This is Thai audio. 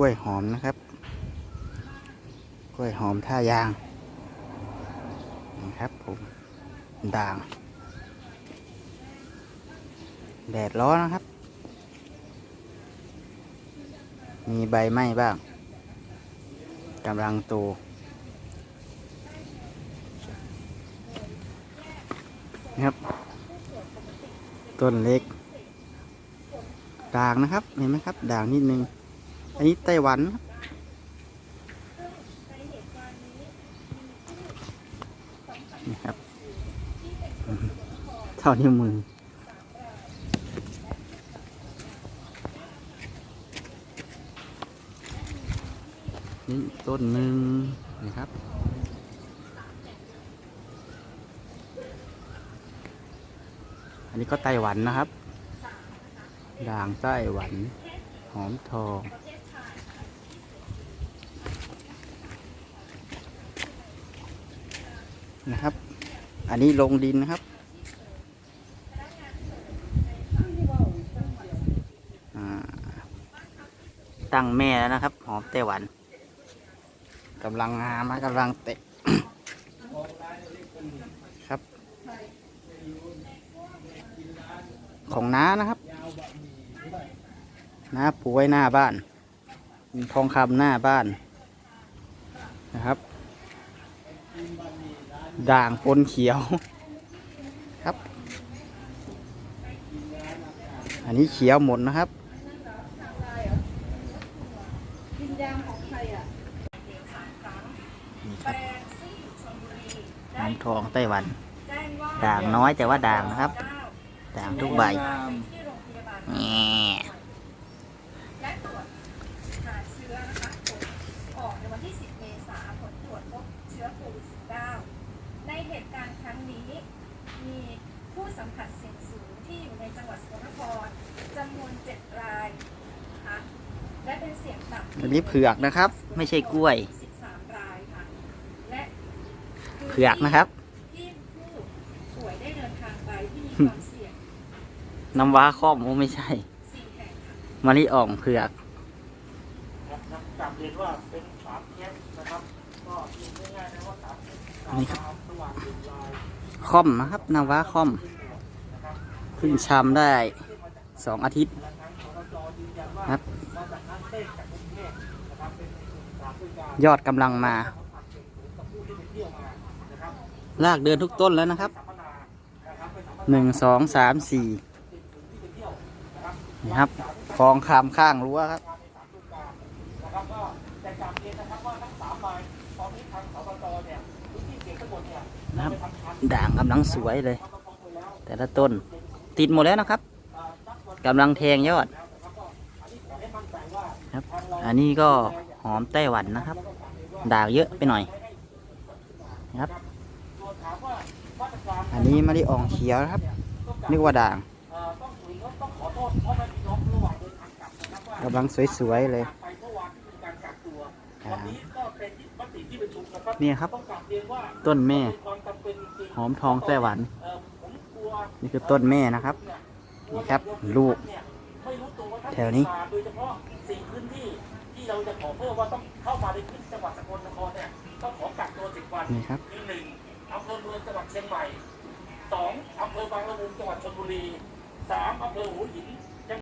ล้วยหอมนะครับ กล้วยหอมท่ายางนะครับผมด่าง แดดร้อนนะครับ มีใบไม้บ้างกำลังโตนะครับ ต้นเล็กด่างนะครับ เห็นไหมครับ ด่างนิดนึง อันนี้ไต้หวันนี่ครับเท่านิ้วมือนี่ต้นหนึ่งนะครับ อันนี้ก็ไต้หวันนะครับ ด่างไต้หวัน หอมทอง นะครับ อันนี้ลงดินนะครับตั้งแม่แล้วนะครับ หอมไต้หวันกำลังงามกำลังเตะครับ ของน้านะครับน้าปูไว้หน้าบ้านมีทองคำหน้าบ้านนะครับ ด่างปนเขียวครับ อันนี้เขียวหมดนะครับวิญญาณของใครอะนี่ครับน้ำทองไต้หวันแจ้งว่าด่างน้อยแต่ว่าด่างนะครับ ด่างทุกใบที่โรงพยาบาล แง่ และตรวจหาเชื้อนะคะผลออกในวันที่ 10 เมษายนผลตรวจพบเชื้อโควิด -19 ในเหตุการณ์ครั้งนี้ มีผู้สัมผัสเสี่ยงสูงที่อยู่ในจังหวัดสกลนครจำนวน 7 รายนะคะและเป็นเสี่ยงต่ำ อันนี้เผือกนะครับ ไม่ใช่กล้วย13รายค่ะและเผือกนะครับที่ผู้ป่วยได้เดินทางไปที่มีความเสี่ยงน้ำว้าครอบโอ้ไม่ใช่สี่แห่งค่ะมะลิอ่องเผือกครับกลับเรียนว่าเป็นสามเคสนะครับก็ดูง่ายๆนะว่าสามเคสสามนี่ครับตามสว่างเป็นลายค่อมนะครับน้ำว้าค่อมเพิ่งชำได้สองอาทิตย์ ครับ ยอดกำลังมาลากเดินทุกต้นแล้วนะครับหนึ่งสองสามสี่นี่ครับฟองคำข้างรั้วครับนะครับด่างกำลังสวยเลย แต่ละต้นติดหมดแล้วนะครับกำลังแทงยอด อันนี้ก็หอมไต้หวันนะครับ ด่างเยอะไปหน่อยนะครับ อันนี้มะลิอ่องเขียวครับนึกว่าด่างกำลังสวยๆเลยนี่ครับ ต้นแม่ หอมทองไต้หวัน นี่คือต้นแม่นะครับ นี่ครับ ลูก แถวนี้ เราจะขอเพิ่มว่าต้องเข้ามาในพื้นที่จังหวัดสกลนครเนี่ยต้องขอกักตัวสิบวันนี่ครับ คือหนึ่งอำเภอเมืองจังหวัดเชียงใหม่สองอำเภอบางละมุงจังหวัดชลบุรีสามอำเภอหัวหิน